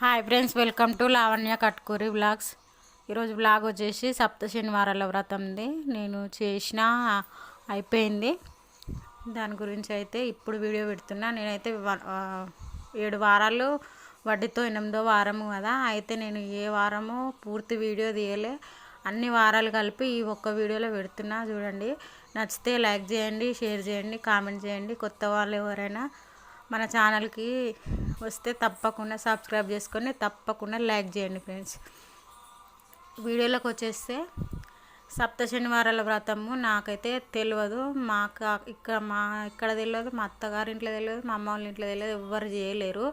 Hi friends welcome to Lavanya Katkuri vlogs ఈరోజు vlog వచ్చేసి సప్త శనివారాల వ్రతంది. నేను చేసిన అయిపోయింది. దాని గురించి అయితే ఇప్పుడు వీడియో పెడుతున్నా. నేనైతే వ- ఏడు వారాలు వడ్డీతో ఎనిమిదో వారము కదా. అయితే నేను ఏ వారము పూర్తి వీడియో తీయలే. అన్ని వారాలు కలిపి ఈ ఒక్క వీడియోలో పెడుతున్నా. చూడండి. నచ్చితే లైక్ చేయండి షేర్ చేయండి కామెంట్ చేయండి. కొత్త వాళ్ళు ఎవరైనా మన ఛానల్కి వస్తే తప్పకుండా సబ్స్క్రైబ్ చేసుకొని తప్పకుండా లైక్ చేయండి ఫ్రెండ్స్. వీడియోలోకి వచ్చేస్తే సప్త శనివారాల వ్రతము నాకైతే తెలియదు. మాకు ఇక్కడ మా ఇక్కడ తెలియదు మా అత్తగారి ఇంట్లో తెలియదు మా అమ్మ వాళ్ళ ఇంట్లో తెలియదు ఎవ్వరు చేయలేరు.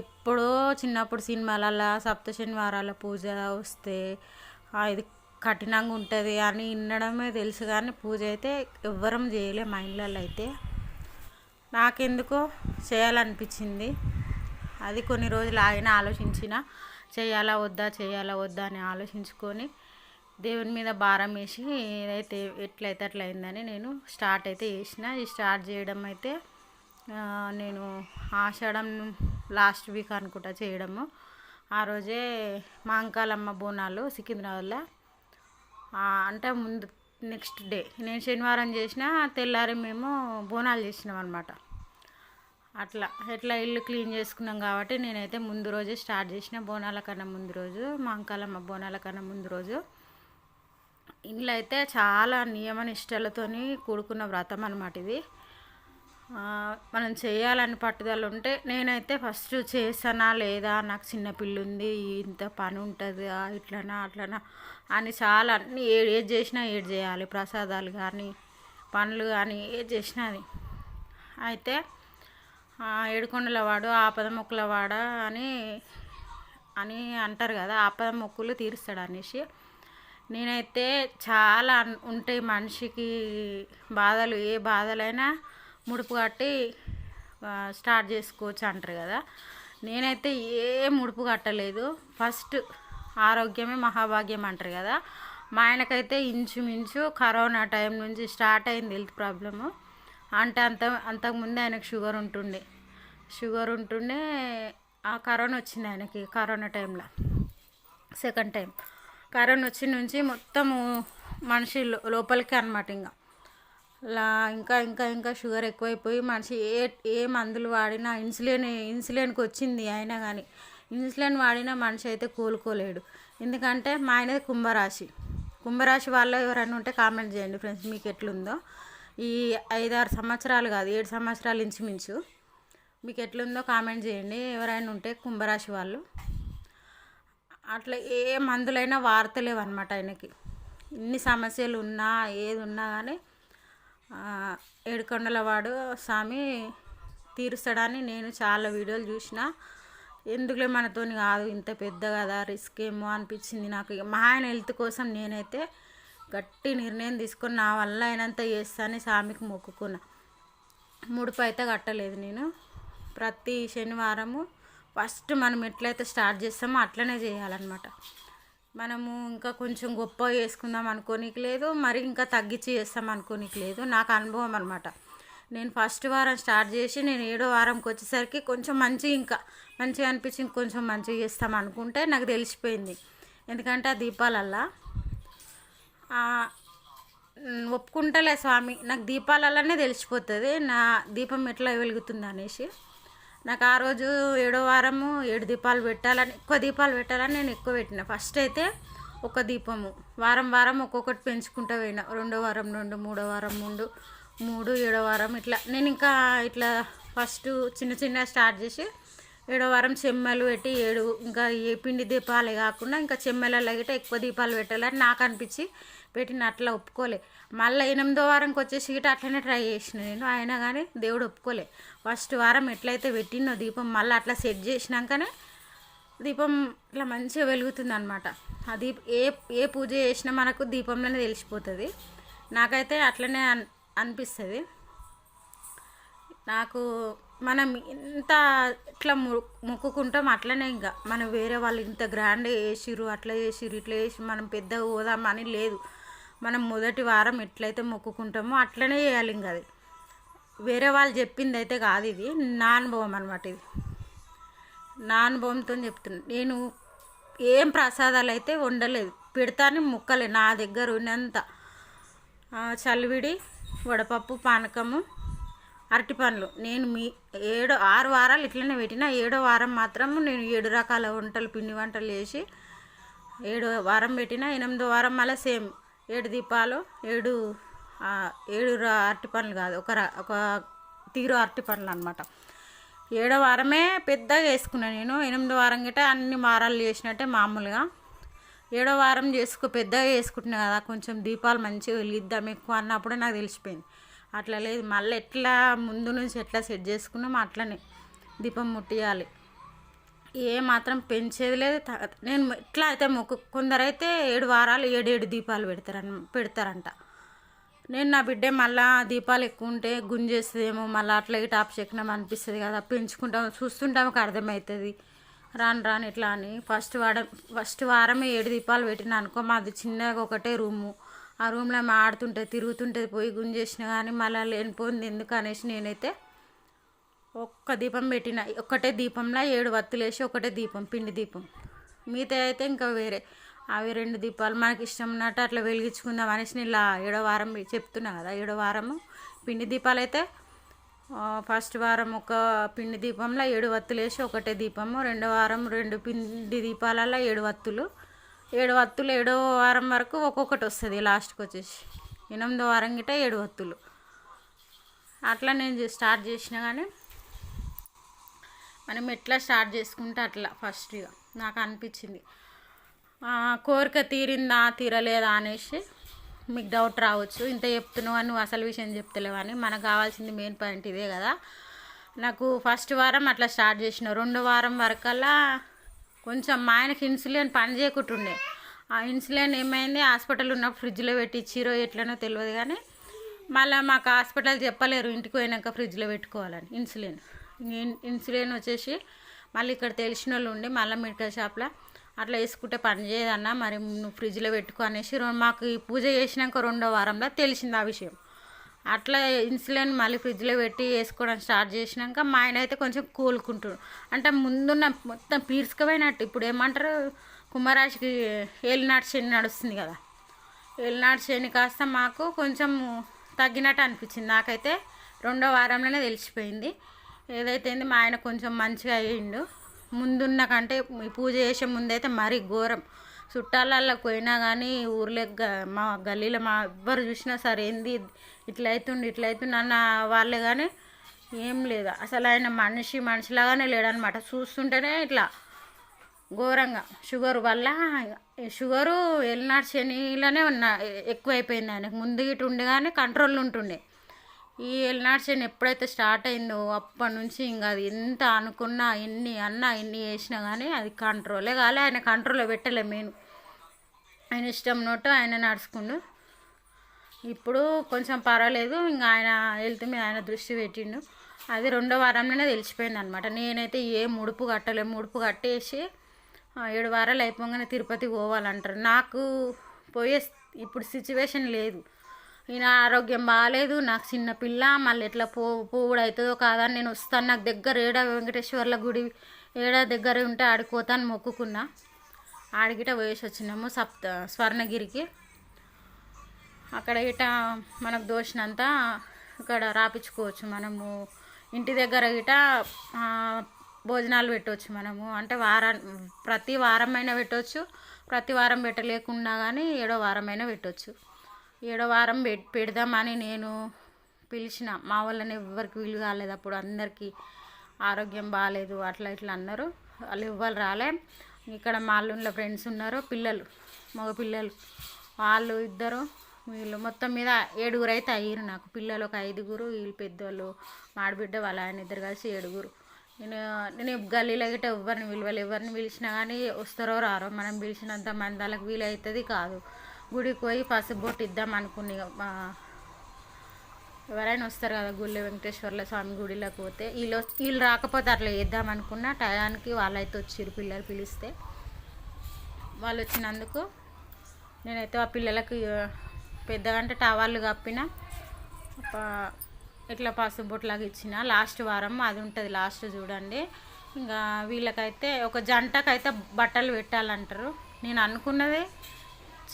ఎప్పుడో చిన్నప్పుడు సినిమాలలో సప్త శనివారాల పూజ వస్తే ఇది కఠినంగా ఉంటుంది అని వినడమే తెలుసు కానీ పూజ అయితే ఎవ్వరం చేయలే మా ఇళ్ళల్లో అయితే. నాకెందుకో చేయాలనిపించింది. అది కొన్ని రోజులు ఆగిన ఆలోచించిన చేయాలా వద్దా చేయాలా వద్దా అని ఆలోచించుకొని దేవుని మీద భారం వేసి ఏదైతే ఎట్లయితే అట్లా అయిందని నేను స్టార్ట్ అయితే చేసిన. ఈ స్టార్ట్ చేయడం అయితే నేను ఆషాఢం లాస్ట్ వీక్ అనుకుంటా చేయడము. ఆ రోజే మాంకాలమ్మ బోనాలు సికింద్రాబాద్లో. అంటే ముందు నెక్స్ట్ డే. నేను శనివారం చేసిన తెల్లారి మేము బోనాలు చేసినాం అనమాట అట్లా. ఎట్లా ఇల్లు క్లీన్ చేసుకున్నాం కాబట్టి నేనైతే ముందు రోజే స్టార్ట్ చేసిన బోనాల కన్నా ముందు రోజు మా అంకాలమ్మ బోనాల కన్నా ముందు రోజు. ఇంట్లో అయితే చాలా నియమ నిష్టలతోని కూడుకున్న వ్రతం అనమాట ఇది. మనం చేయాలని పట్టుదల ఉంటే నేనైతే ఫస్ట్ చేసానా లేదా? నాకు చిన్న పిల్ల ఉంది ఇంత పని ఉంటుందా ఇట్లనా అట్లనా అని చాలా అన్ని ఏ- ఏది చేసినా ఏది చేయాలి. ప్రసాదాలు కానీ పనులు కానీ ఏది చేసినా అది. అయితే ఏడుకొండల వాడు ఆపద మొక్కుల వాడ అని అని అంటారు కదా ఆపద మొక్కులు తీరుస్తాడు అనేసి. నేనైతే చాలా ఉంటాయి మనిషికి బాధలు ఏ బాధలైనా ముడుపు కట్టి స్టార్ట్ చేసుకోవచ్చు అంటారు కదా. నేనైతే ఏ ముడుపు కట్టలేదు. ఫస్ట్ ఆరోగ్యమే మహాభాగ్యం అంటారు కదా. మా ఆయనకైతే ఇంచుమించు కరోనా టైం నుంచి స్టార్ట్ అయింది హెల్త్ ప్రాబ్లము. అంటే అంత అంతకుముందే ఆయనకు షుగర్ ఉంటుండే. షుగర్ ఉంటుండే ఆ కరోనా వచ్చింది ఆయనకి కరోనా టైంలో. Second time. కరోనా వచ్చిన నుంచి మొత్తము మనిషి లోపలికి అనమాట ఇంకా. లా ఇంకా ఇంకా ఇంకా షుగర్ ఎక్కువైపోయి మనిషి ఏ ఏ మందులు వాడినా ఇన్సులిన్ ఇన్సులిన్కి వచ్చింది అయినా కానీ ఇన్సులిన్ వాడినా మనిషి అయితే కోలుకోలేడు. ఎందుకంటే మా ఆయనది కుంభరాశి. కుంభరాశి వాళ్ళు ఎవరైనా ఉంటే కామెంట్ చేయండి ఫ్రెండ్స్ మీకు ఎట్లుందో. ఈ ఐదారు సంవత్సరాలు కాదు ఏడు సంవత్సరాలు ఇంచుమించు. మీకు ఎట్లుందో కామెంట్ చేయండి. ఎవరైనా ఉంటే కుంభరాశి వాళ్ళు. అట్లా ఏ మందులైనా వార్తలేవు అనమాట ఆయనకి. ఇన్ని సమస్యలు ఉన్నా ఏది ఉన్నా కానీ ఏడుకొండలవాడు స్వామి తీరుస్తాడని నేను చాలా వీడియోలు చూసిన. ఎందుకులే మనతోని కాదు ఇంత పెద్ద కదా రిస్క్ ఏమో అనిపించింది నాకు. ఇక మా ఆయన హెల్త్ కోసం నేనైతే గట్టి నిర్ణయం తీసుకొని నా వల్ల అయినంత చేస్తానని స్వామికి మొక్కుకున్నా. ముడుపు అయితే కట్టలేదు నేను. ప్రతి శనివారము ఫస్ట్ మనం ఎట్లయితే స్టార్ట్ చేస్తామో అట్లనే చేయాలన్నమాట. మనము ఇంకా కొంచెం గొప్ప చేసుకుందాం అనుకోనికి లేదు మరి ఇంకా తగ్గించి చేస్తాం అనుకోనికి లేదు. నాకు అనుభవం అనమాట నేను ఫస్ట్ వారం స్టార్ట్ చేసి నేను ఏడో వారంకి వచ్చేసరికి కొంచెం మంచిగా ఇంకా మంచిగా అనిపించి ఇంకొంచెం మంచిగా చేస్తాం అనుకుంటే నాకు తెలిసిపోయింది. ఎందుకంటే ఆ దీపాలల్లా ఒప్పుకుంటలే స్వామి. నాకు దీపాలల్లనే తెలిసిపోతుంది. నా దీపం ఎట్లా వెలుగుతుంది అనేసి. నాకు ఆ రోజు ఏడో వారము ఏడు దీపాలు పెట్టాలని ఎక్కువ దీపాలు పెట్టాలని నేను ఎక్కువ పెట్టిన. ఫస్ట్ అయితే ఒక దీపము. వారం వారం ఒక్కొక్కటి పెంచుకుంటూ పోయినా. రెండో వారం రెండు మూడో వారం మూడు మూడు ఏడో వారం ఇట్లా. నేను ఇంకా ఇట్లా ఫస్ట్ చిన్న చిన్న స్టార్ట్ చేసి ఏడో వారం చెమ్మలు పెట్టి ఏడు ఇంకా ఏ పిండి దీపాలే కాకుండా ఇంకా చెమ్మలలో గిట్ట ఎక్కువ దీపాలు పెట్టాలని నాకు అనిపించి పెట్టిన అట్లా ఒప్పుకోలే. మళ్ళీ ఎనిమిదో వారంకి వచ్చేసి గిట్ట అట్లనే ట్రై చేసిన నేను. అయినా కానీ దేవుడు ఒప్పుకోలే. ఫస్ట్ వారం ఎట్లయితే పెట్టినో దీపం మళ్ళీ అట్లా సెట్ చేసినాకనే దీపం ఇట్లా మంచిగా వెలుగుతుంది అనమాట ఆ దీప ఏ ఏ పూజ చేసినా మనకు దీపంలోనే తెలిసిపోతుంది. నాకైతే అట్లనే అన్ అనిపిస్తుంది. నాకు మనం ఇంత ఇట్లా మొ- మొక్కుకుంటాం అట్లనే ఇంకా. మనం వేరే వాళ్ళు ఇంత గ్రాండ్ వేసిర్రు అట్లా చేసిర్రు ఇట్లా చేసి మనం పెద్దగా పోదామని లేదు. మనం మొదటి వారం ఎట్లయితే మొక్కుకుంటామో అట్లనే చేయాలి ఇంకా అది. వేరే వాళ్ళు చెప్పింది అయితే కాదు ఇది. నా అనుభవం అనమాట ఇది. నా అనుభవంతో చెప్తున్నాను నేను ఏం ప్రసాదాలు అయితే వండలేదు. పెడతాను ముక్కలే నా దగ్గర ఉన్నంత. చలివిడి వడపప్పు పానకము అరటి పండ్లు. నేను మీ ఏడు ఆరు వారాలు ఇట్లనే పెట్టిన. ఏడో వారం మాత్రం నేను ఏడు రకాల వంటలు పిండి వంటలు చేసి ఏడో వారం పెట్టిన ఎనిమిదో వారం మళ్ళీ సేమ్ ఏడు దీపాలు ఏడు ఏడు అరటి పండ్లు కాదు ఒక ఒక తీరు అరటి పండ్లు అనమాట ఏడో వారమే పెద్దగా వేసుకున్నాను నేను ఎనిమిదో వారం గిట్ట అన్ని వారాలు చేసినట్టే మామూలుగా. ఏడో వారం చేసుకో పెద్దగా వేసుకుంటున్నా కదా కొంచెం దీపాలు మంచిగా వెలిగిద్దాం ఎక్కువ అన్నప్పుడే నాకు తెలిసిపోయింది. అట్లా లేదు మళ్ళీ ఎట్లా ముందు నుంచి ఎట్లా సెట్ చేసుకున్నాము అట్లనే దీపం ముట్టియాలి. ఏ మాత్రం పెంచేది లేదు. నేను ఎట్లా అయితే మొక్కు కొందరైతే ఏడు వారాలు ఏడు ఏడు దీపాలు పెడతారన్ పెడతారంట. నేను నా బిడ్డే మళ్ళా దీపాలు ఎక్కువ ఉంటే గుంజేస్తుందేమో మళ్ళీ అట్లా ఇటు టాప్ చెక్కినాం అనిపిస్తుంది కదా పెంచుకుంటాం చూస్తుంటాం ఒక అర్థమవుతుంది రాను రాను ఇట్లా అని. ఫస్ట్ వారం ఫస్ట్ వారమే ఏడు దీపాలు పెట్టిన అనుకో మాది చిన్నగా ఒకటే రూము. ఆ రూమ్లో ఆడుతుంటే తిరుగుతుంటే పోయి గుంజేసిన కానీ మళ్ళీ లేనిపోయింది ఎందుకు అనేసి నేనైతే ఒక్క దీపం పెట్టిన ఒక్కటే దీపంలో ఏడు వత్తులేసి ఒకటే దీపం పిండి దీపం. మిగతా అయితే ఇంకా వేరే. అవి రెండు దీపాలు మనకి ఇష్టం ఉన్నట్టు అట్లా వెలిగించుకుందాం అనేసి నేను ఇలా ఏడో వారం చెప్తున్నా కదా ఏడో వారము పిండి దీపాలు అయితే ఫస్ట్ వారం ఒక పిండి దీపంలో ఏడు వత్తులు వేసి ఒకటే దీపము రెండో వారం రెండు పిండి దీపాలలో ఏడు వత్తులు. ఏడు వత్తులు ఏడో వారం వరకు ఒక్కొక్కటి వస్తుంది లాస్ట్కి వచ్చేసి. ఎనిమిదో వారం గిట్ట ఏడు వత్తులు. అట్లా నేను స్టార్ట్ చేసిన కానీ మనం ఎట్లా స్టార్ట్ చేసుకుంటే అట్లా ఫస్ట్గా నాకు అనిపించింది. కోరిక తీరిందా తీరలేదా అనేసి మీకు డౌట్ రావచ్చు. ఇంత చెప్తున్నావు అని నువ్వు అసలు విషయం చెప్తలేవు అని మనకు కావాల్సింది మెయిన్ పాయింట్ ఇదే కదా. నాకు ఫస్ట్ వారం అట్లా స్టార్ట్ చేసిన. రెండో వారం వరకల్లా కొంచెం మా ఆయనకి ఇన్సులిన్ పని చేయకుంటుండే. ఆ ఇన్సులిన్ ఏమైంది? హాస్పిటల్ ఉన్న ఫ్రిడ్జ్లో పెట్టి ఇచ్చిరో ఎట్లనో తెలియదు కానీ మళ్ళీ మాకు హాస్పిటల్ చెప్పలేరు. ఇంటికి పోయినాక ఫ్రిడ్జ్లో పెట్టుకోవాలని ఇన్సులిన్. ఇన్- ఇన్సులిన్ వచ్చేసి మళ్ళీ ఇక్కడ తెలిసిన వాళ్ళు ఉండి మళ్ళీ మెడికల్ షాప్లో అట్లా వేసుకుంటే పని చేయదన్నా మరి నువ్వు ఫ్రిడ్జ్లో పెట్టుకో అనేసి మాకు ఈ పూజ చేసినాక రెండో వారంలో తెలిసింది ఆ విషయం. అట్లా ఇన్సులిన్ మళ్ళీ ఫ్రిడ్జ్లో పెట్టి వేసుకోవడం స్టార్ట్ చేసినాక మా ఆయన అయితే కొంచెం కోలుకుంటాడు. అంటే ముందున్న మొత్తం పీర్చుకపోయినట్టు. ఇప్పుడు ఏమంటారు? కుంభరాశికి ఏలినాటి శని నడుస్తుంది కదా. ఏలినాటి శని కాస్త మాకు కొంచెం తగ్గినట్టు అనిపించింది. నాకైతే రెండో వారంలోనే తెలిసిపోయింది. ఏదైతేంది మా ఆయన కొంచెం మంచిగా అయ్యిండు. ముందున్న కంటే ఈ పూజ చేసే ముందైతే మరీ ఘోరం. చుట్టాలల్లో పోయినా కానీ ఊర్లో మా గల్లీలో మా ఎవ్వరు చూసినా సరే ఏంది ఇట్లయితుండు అవుతుండు అన్న వాళ్ళే కానీ ఏం లేదు. అసలు ఆయన మనిషి మనిషిలాగానే లేడనమాట చూస్తుంటేనే ఇట్లా ఘోరంగా. షుగర్ వల్ల షుగరు ఎల్నాడు శనిలోనే ఉన్న ఎక్కువైపోయింది ఆయనకు. ముందు ఇటు ఉండే కానీ కంట్రోల్ ఉంటుండే. ఈ ఎల్నాడు ఎప్పుడైతే స్టార్ట్ అయిందో అప్పటి నుంచి ఇంకా అది ఎంత అనుకున్నా ఎన్ని అన్నా ఎన్ని చేసినా కానీ అది కంట్రోలే కాలే. ఆయన కంట్రోల్లో పెట్టలే మెయిన్. ఆయన ఇష్టం నోటు ఆయన నడుచుకుండు. ఇప్పుడు కొంచెం పర్వాలేదు. ఇంకా ఆయన హెల్త్ మీద ఆయన దృష్టి పెట్టిండు. అది రెండో వారంలోనే తెలిసిపోయింది అనమాట నేనైతే ఏ ముడుపు కట్టలే. ముడుపు కట్టేసి ఏడు వారాలు అయిపోగానే తిరుపతి పోవాలంటారు. నాకు పోయే ఇప్పుడు సిచ్యువేషన్ లేదు. ఈయన ఆరోగ్యం బాగాలేదు నాకు చిన్న పిల్ల మళ్ళీ ఎట్లా పో పోవుడు అవుతుందో కాదని నేను వస్తాను. నాకు దగ్గర ఏడా వెంకటేశ్వర్ల గుడి ఏడా దగ్గర ఉంటే ఆడిపోతాను మొక్కుకున్నా. ఆడిగిట వేసి వచ్చినాము సప్త స్వర్ణగిరికి. అక్కడ ఇట మనకు దోషినంత ఇక్కడ రాపించుకోవచ్చు మనము. ఇంటి దగ్గర ఇట భోజనాలు పెట్టవచ్చు మనము. అంటే వారా ప్రతి వారమైనా పెట్టవచ్చు ప్రతి వారం పెట్టలేకుండా కానీ ఏడో వారమైనా పెట్టవచ్చు ఏడో వారం పెట్ పెడదామని నేను పిలిచిన. మా వాళ్ళని ఎవరికి వీలు కాలేదు. అప్పుడు అందరికీ ఆరోగ్యం బాగాలేదు అట్లా ఇట్లా అన్నారు. వాళ్ళు ఎవ్వరు రాలే. ఇక్కడ మా అల్లుళ్ళ ఫ్రెండ్స్ ఉన్నారు. పిల్లలు మగ పిల్లలు. వాళ్ళు ఇద్దరు వీళ్ళు మొత్తం మీద ఏడుగురు అయితే అయ్యారు నాకు. పిల్లలు ఒక ఐదుగురు వీళ్ళు పెద్దోళ్ళు మాడిబిడ్డ వాళ్ళ ఆయన ఇద్దరు కలిసి ఏడుగురు. నేను నేను గల్లీలో గిట్ట ఎవరిని విలువలు ఎవరిని పిలిచినా కానీ వస్తారో రారో. మనం పిలిచినంత మంది వాళ్ళకి వీలవుతుంది కాదు. గుడికి పోయి పసుపు బొట్టు ఇద్దాం అనుకుని ఎవరైనా వస్తారు కదా గుళ్ళ వెంకటేశ్వర్ల స్వామి గుడిలోకి పోతే వీళ్ళు వీళ్ళు రాకపోతే అట్లా చేద్దాం అనుకున్న టయానికి వాళ్ళైతే వచ్చిరు పిల్లలు పిలిస్తే. వాళ్ళు వచ్చినందుకు నేనైతే ఆ పిల్లలకు పెద్దగంటే టవాళ్ళు కప్పిన ఇట్లా పసుపు బొట్లాగా ఇచ్చిన. లాస్ట్ వారం అది ఉంటుంది లాస్ట్ చూడండి. ఇంకా వీళ్ళకైతే ఒక జంటకైతే బట్టలు పెట్టాలంటారు. నేను అనుకున్నదే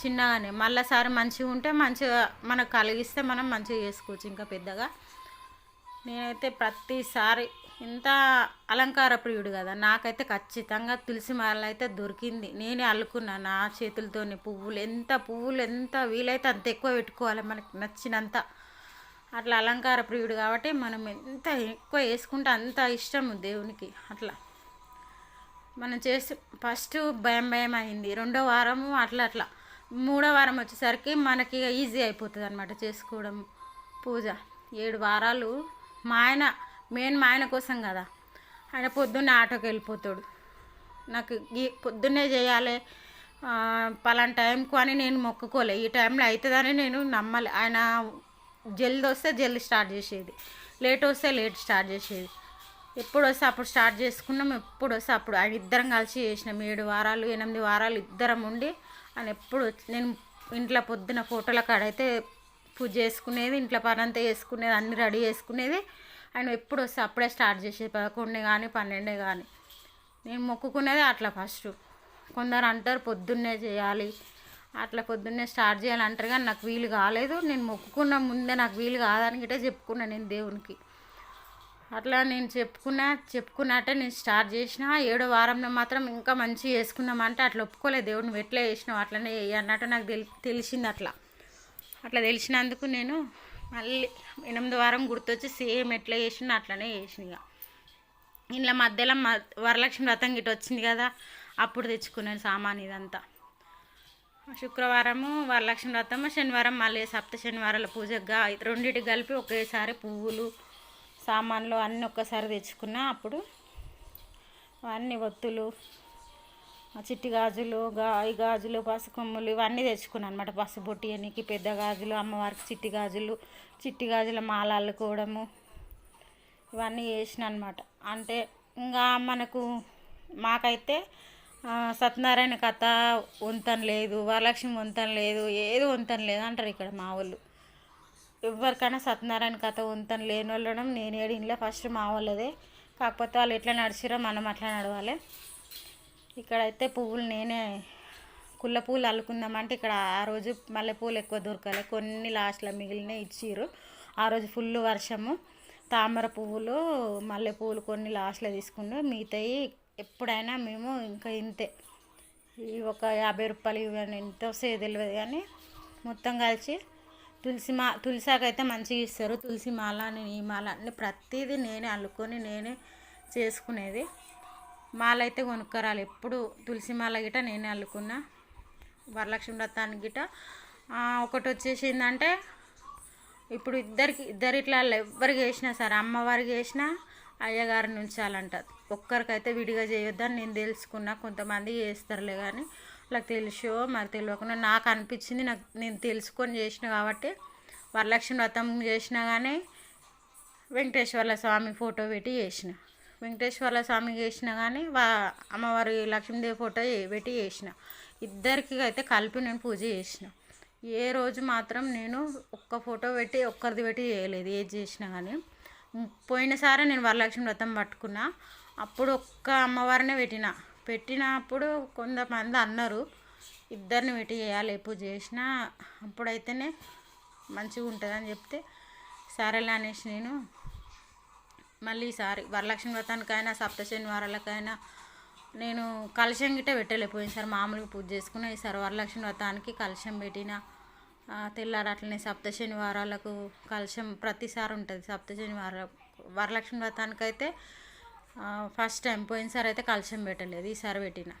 చిన్నగానే మళ్ళీసారి మంచిగా ఉంటే మంచిగా మనకు కలిగిస్తే మనం మంచిగా చేసుకోవచ్చు ఇంకా పెద్దగా. నేనైతే ప్రతిసారి ఇంత అలంకార ప్రియుడు కదా నాకైతే ఖచ్చితంగా తులసి మాల అయితే దొరికింది. నేనే అల్లుకున్నా నా చేతులతోనే పువ్వులు ఎంత పువ్వులు ఎంత వీలైతే అంత ఎక్కువ పెట్టుకోవాలి మనకి నచ్చినంత. అట్లా అలంకార ప్రియుడు కాబట్టి మనం ఎంత ఎక్కువ వేసుకుంటే అంత ఇష్టం దేవునికి. అట్లా మనం చేసి ఫస్ట్ భయం భయం అయింది రెండో వారము అట్లా అట్లా. మూడో వారం వచ్చేసరికి మనకి ఈజీ అయిపోతుంది అనమాట చేసుకోవడం. పూజ ఏడు వారాలు మా ఆయన మెయిన్ మా ఆయన కోసం కదా. ఆయన పొద్దున్నే ఆటోకి వెళ్ళిపోతాడు. నాకు ఈ పొద్దున్నే చేయాలి పలానా టైంకు అని నేను మొక్కుకోలే. ఈ టైంలో అవుతుందని నేను నమ్మలే. ఆయన జల్ది వస్తే జల్ది స్టార్ట్ చేసేది. లేట్ వస్తే లేట్ స్టార్ట్ చేసేది. ఎప్పుడు వస్తే అప్పుడు స్టార్ట్ చేసుకున్నాం ఎప్పుడు వస్తే అప్పుడు ఆయన ఇద్దరం కలిసి చేసినాం. ఏడు వారాలు ఎనిమిది వారాలు ఇద్దరం ఉండి అని ఎప్పుడు వచ్చి నేను ఇంట్లో పొద్దున ఫోటోల కాడైతే పూజ చేసుకునేది ఇంట్లో పని అంతా చేసుకునేది అన్ని రెడీ చేసుకునేది. ఆయన ఎప్పుడు వస్తే అప్పుడే స్టార్ట్ చేసేది పదకొండే కానీ పన్నెండే కానీ నేను మొక్కుకునేది అట్లా ఫస్ట్. కొందరు అంటారు పొద్దున్నే చేయాలి అట్లా పొద్దున్నే స్టార్ట్ చేయాలి అంటారు కానీ నాకు వీలు కాలేదు. నేను మొక్కుకున్న ముందే నాకు వీలు కాదని గిట్టే చెప్పుకున్నాను నేను దేవునికి. అట్లా నేను చెప్పుకున్నా చెప్పుకున్నట్టే నేను స్టార్ట్ చేసిన. ఏడో వారంలో మాత్రం ఇంకా మంచిగా చేసుకున్నామంటే అట్లా ఒప్పుకోలేదు. దేవుడిని ఎట్లా చేసినావు? అట్లనే అన్నట్టు నాకు తెలి తెలిసింది అట్లా. అట్లా తెలిసినందుకు నేను మళ్ళీ ఎనిమిది వారం గుర్తొచ్చి సేమ్ ఎట్లా చేసినా అట్లనే చేసిన ఇక. ఇంట్లో మధ్యలో మ వరలక్ష్మి వ్రతం గిట్ట వచ్చింది కదా అప్పుడు తెచ్చుకున్నాను సామాన్ ఇదంతా. శుక్రవారము వరలక్ష్మి వ్రతము శనివారం మళ్ళీ సప్త శనివారాల పూజగా రెండింటికి కలిపి ఒకేసారి పువ్వులు సామాన్లు అన్నీ ఒక్కసారి తెచ్చుకున్నా అప్పుడు అన్ని ఒత్తులు చిట్టి గాజులు గా ఈ గాజులు పసుకొమ్ములు ఇవన్నీ తెచ్చుకున్నాను అనమాట పసుబొట్టి అనికి పెద్ద గాజులు అమ్మవారికి చిట్టి గాజులు చిట్టి గాజుల మాల అల్లుకోవడము ఇవన్నీ చేసిన అనమాట అంటే ఇంకా మనకు మాకైతే సత్యనారాయణ కథ వంతన లేదు వరలక్ష్మి వంతన లేదు ఏది వంతన లేదు అంటారు ఇక్కడ మా వాళ్ళు. ఎవరికైనా సత్యనారాయణ కథ వంతన లేని వాళ్ళడం నేను ఏడింట్లో ఫస్ట్ మా వాళ్ళదే. కాకపోతే వాళ్ళు ఎట్లా నడిచిరో మనం అట్లా నడవాలి. ఇక్కడైతే పువ్వులు నేనే కుళ్ళ పువ్వులు అల్లుకుందామంటే ఇక్కడ ఆ రోజు మల్లెపూలు ఎక్కువ దొరకలే. కొన్ని లాస్ట్లో మిగిలిన ఇచ్చిర్రు. ఆ రోజు ఫుల్ వర్షము. తామర పువ్వులు మల్లెపూలు కొన్ని లాస్ట్లో తీసుకుండు మిగతాయి ఎప్పుడైనా మేము ఇంకా ఇంతే. ఈ ఒక యాభై రూపాయలు ఇవన్నీ ఎంత తెలియదు కానీ మొత్తం కలిసి తులసి మా తులసాకు అయితే మంచిగా ఇస్తారు. తులసి మాల నేను ఈ మాల అన్ని ప్రతిదీ నేనే అల్లుకొని నేనే చేసుకునేది. మాల అయితే కొనుక్కరాలి. ఎప్పుడు తులసి మాల గిట నేనే అల్లుకున్నా. వరలక్ష్మి వ్రతానికి గిట ఒకటి వచ్చేసి ఏంటంటే ఇప్పుడు ఇద్దరికి ఇద్దరు ఇట్లా ఎవరికి వేసినా సరే అమ్మవారికి వేసినా అయ్యగారిని ఉంచాలంట. ఒక్కరికైతే విడిగా చేయొద్దని నేను తెలుసుకున్నా. కొంతమంది చేస్తారులే కానీ నాకు తెలుసు మరి తెలియకుండా నాకు అనిపించింది నాకు నేను తెలుసుకొని చేసిన కాబట్టి వరలక్ష్మి వ్రతం చేసినా కానీ వెంకటేశ్వర్ల స్వామి ఫోటో పెట్టి చేసిన. వెంకటేశ్వర్ల స్వామి చేసిన కానీ వా అమ్మవారి లక్ష్మీదేవి ఫోటో పెట్టి చేసిన. ఇద్దరికి అయితే కలిపి నేను పూజ చేసిన. ఏ రోజు మాత్రం నేను ఒక్క ఫోటో పెట్టి ఒక్కరిది పెట్టి చేయలేదు ఏది చేసినా కానీ పోయినసారి నేను వరలక్ష్మి వ్రతం పట్టుకున్నా అప్పుడు ఒక్క అమ్మవారినే పెట్టిన. పెట్టినప్పుడు కొంతమంది అన్నారు ఇద్దరిని పెట్టి చేయాలి పూజ చేసినా అప్పుడైతేనే మంచిగా ఉంటుందని చెప్తే సరేలే అనేసి నేను మళ్ళీ ఈసారి వరలక్ష్మి వ్రతానికైనా సప్త శనివారాలకైనా నేను కలశం గిట్ట పెట్టలేకపోయింది సార్ మామూలుగా పూజ చేసుకున్నా ఈసారి వరలక్ష్మి వ్రతానికి కలశం పెట్టిన తెల్లారట్లనే అట్లనే సప్త శనివారాలకు కలశం ప్రతిసారి ఉంటుంది సప్త శనివారాలు వరలక్ష్మి వ్రతానికి అయితే ఫస్ట్ టైం పోయినసారి అయితే కలశం పెట్టలేదు ఈసారి పెట్టిన.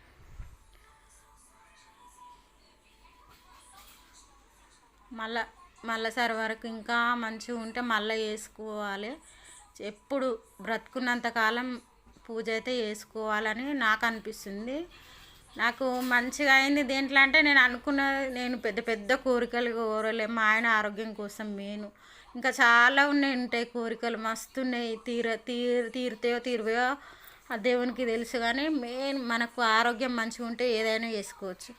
మళ్ళా మళ్ళీసారి వరకు ఇంకా మంచిగా ఉంటే మళ్ళీ వేసుకోవాలి ఎప్పుడు బ్రతుకున్నంత కాలం పూజ అయితే చేసుకోవాలని నాకు అనిపిస్తుంది. నాకు మంచిగా అయింది దేంట్లో అంటే నేను అనుకున్న నేను పెద్ద పెద్ద కోరికలు కోరలే. మా ఆయన ఆరోగ్యం కోసం మెయిన్ ఇంకా చాలా ఉన్నాయి ఉంటాయి కోరికలు. మస్తు ఉన్నాయి తీర తీర తీరుతాయో తీరువయో ఆ దేవునికి తెలుసు కానీ మెయిన్ మనకు ఆరోగ్యం మంచిగా ఉంటే ఏదైనా చేసుకోవచ్చు.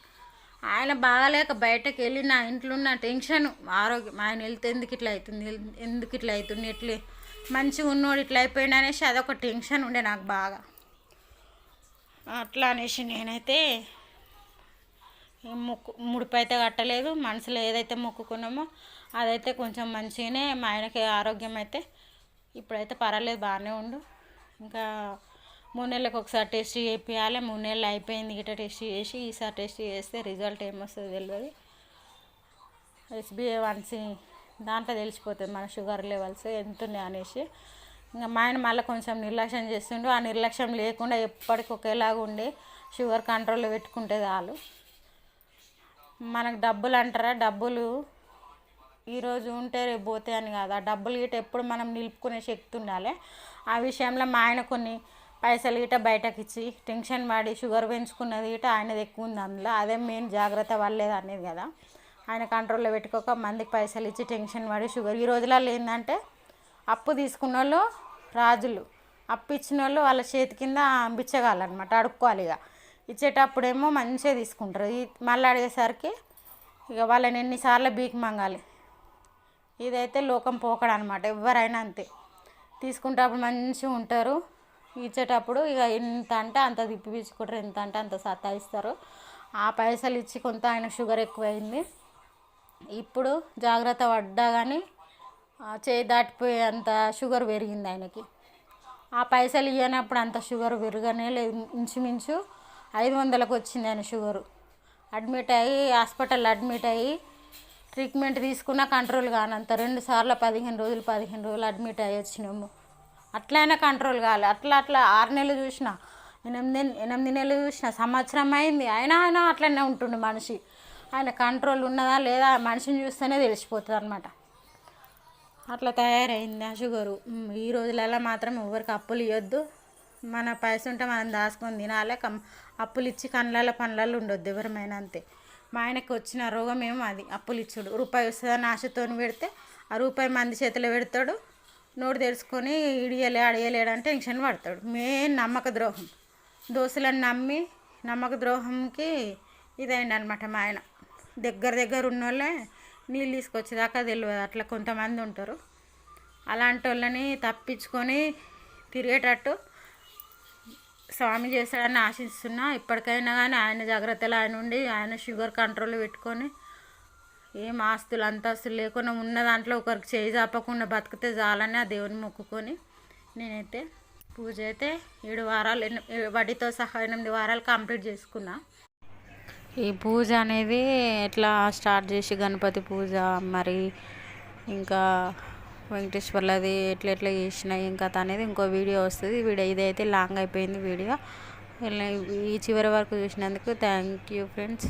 ఆయన బాగాలేక బయటకు వెళ్ళి నా ఇంట్లో ఉన్న టెన్షన్ ఆరోగ్యం. ఆయన వెళ్తే ఎందుకు ఇట్లా అవుతుంది? ఎందుకు ఇట్లా అవుతుంది? ఎట్లే? మంచిగా ఉన్నోడు ఇట్లా అయిపోయింది అనేసి అదొక టెన్షన్ ఉండే నాకు బాగా. అట్లా అనేసి నేనైతే మొక్కు ముడుపు అయితే కట్టలేదు. మనసులో ఏదైతే మొక్కుకున్నామో అదైతే కొంచెం మంచిగానే మా ఆయనకి ఆరోగ్యం అయితే ఇప్పుడైతే పర్వాలేదు బాగానే ఉండు. ఇంకా మూడు నెలలకు ఒకసారి టెస్ట్ చేయించాలి మూడు నెలలు అయిపోయింది గిట్ట టెస్ట్ చేసి ఈసారి టెస్ట్ చేస్తే రిజల్ట్ ఏమొస్తుందో తెలియదు ఎస్బీఐ వన్సి దాంట్లో తెలిసిపోతుంది మన షుగర్ లెవెల్స్ ఎంత ఉన్నాయి అనేసి. ఇంకా మా ఆయన మళ్ళీ కొంచెం నిర్లక్ష్యం చేస్తుండు. ఆ నిర్లక్ష్యం లేకుండా ఎప్పటికి ఒకేలాగా ఉండి షుగర్ కంట్రోల్లో పెట్టుకుంటే చాలు. మనకు డబ్బులు అంటారా? డబ్బులు ఈరోజు ఉంటే రేపు పోతే అని కాదు. ఆ డబ్బులు గిట్ట ఎప్పుడు మనం నిలుపుకునే శక్తి ఉండాలి. ఆ విషయంలో మా ఆయన కొన్ని పైసలు గిట్ట బయటకు ఇచ్చి టెన్షన్ పడి షుగర్ పెంచుకున్నది గిట్ట ఆయనది ఎక్కువ ఉంది అందులో. అదే మెయిన్ జాగ్రత్త వాళ్ళేది అనేది కదా. ఆయన కంట్రోల్లో పెట్టుకోక మందికి పైసలు ఇచ్చి టెన్షన్ పడి షుగర్. ఈ రోజులలో ఏంటంటే అప్పు తీసుకున్న వాళ్ళు రాజులు. అప్పు ఇచ్చిన వాళ్ళు వాళ్ళ చేతి కింద బిచ్చగాలన్నమాట అడుక్కోవాలి ఇక. ఇచ్చేటప్పుడేమో మంచిగా తీసుకుంటారు. మళ్ళీ అడిగేసరికి ఇక వాళ్ళని ఎన్నిసార్లు బీక్ మంగాలి. ఇదైతే లోకం పోకడం అనమాట ఎవరైనా అంతే. తీసుకుంటప్పుడు మంచిగా ఉంటారు. ఇచ్చేటప్పుడు ఇక ఎంత అంటే అంత తిప్పిపించుకుంటారు ఎంత అంటే అంత సతాయిస్తారు. ఆ పైసలు ఇచ్చి కొంత ఆయన షుగర్ ఎక్కువైంది. ఇప్పుడు జాగ్రత్త పడ్డా కానీ చేయి దాటిపోయే అంత షుగర్ పెరిగింది ఆయనకి. ఆ పైసలు ఇవ్వనప్పుడు అంత షుగర్ పెరగనే లేదు ఇంచుమించు ఐదు వందలకు వచ్చింది ఆయన షుగరు. అడ్మిట్ అయ్యి హాస్పిటల్ అడ్మిట్ అయ్యి ట్రీట్మెంట్ తీసుకున్నా కంట్రోల్ కానంత రెండు సార్లు పదిహేను రోజులు పదిహేను రోజులు అడ్మిట్ అయ్యి వచ్చినాము. అట్లయినా కంట్రోల్ కావాలి అట్లా అట్లా ఆరు నెలలు చూసిన ఎనిమిది ఎనిమిది నెలలు చూసిన సంవత్సరం అయింది. అయినా ఆయన అట్లనే ఉంటుండు మనిషి. ఆయన కంట్రోల్ ఉన్నదా లేదా మనిషిని చూస్తేనే తెలిసిపోతుంది అనమాట అట్లా తయారైంది ఆ షుగరు. ఈ రోజులలో మాత్రం ఎవరికి అప్పులు ఇవ్వద్దు మన పైస ఉంటే మనం దాచుకొని తినాలి. కం అప్పులు ఇచ్చి కళ్ళల్లో పనులలో ఉండొద్దు ఎవరమైనా అంతే. మా ఆయనకు వచ్చిన రోగం ఏమో అది. అప్పులు ఇచ్చుడు. రూపాయి వస్తుందని ఆశతో పెడితే ఆ రూపాయి మంది చేతిలో పెడతాడు. నోటు తెరుచుకొని ఇడియలే అడియలేడంటే టెన్షన్ పడతాడు. మెయిన్ నమ్మక ద్రోహం. దోస్తులను నమ్మి నమ్మక ద్రోహంకి ఇదైంది అనమాట మా ఆయన. దగ్గర దగ్గర ఉన్న వాళ్ళే నీళ్ళు తీసుకొచ్చేదాకా తెలియదు అట్లా కొంతమంది ఉంటారు. అలాంటి వాళ్ళని తప్పించుకొని తిరిగేటట్టు స్వామి చేశాడని ఆశిస్తున్నా. ఇప్పటికైనా కానీ ఆయన జాగ్రత్తలు ఆయన ఉండి ఆయన షుగర్ కంట్రోల్ పెట్టుకొని ఏం ఆస్తులు అంతస్తులు లేకుండా ఉన్న దాంట్లో ఒకరికి చేయి చాపకుండా బతికితే చాలని ఆ దేవుని మొక్కుకొని నేనైతే పూజ అయితే ఏడు వారాలు వడ్డీతో సహా ఎనిమిది వారాలు కంప్లీట్ చేసుకున్నా. ఈ పూజ అనేది ఎట్లా స్టార్ట్ చేసి గణపతి పూజ మరి ఇంకా వెంకటేశ్వర్లది ఎట్లా ఎట్లా చేసిన ఇంక అనేది ఇంకో వీడియో వస్తుంది. వీడియో ఇదైతే లాంగ్ అయిపోయింది వీడియో. ఈ చివరి వరకు చూసినందుకు థ్యాంక్ యూ ఫ్రెండ్స్.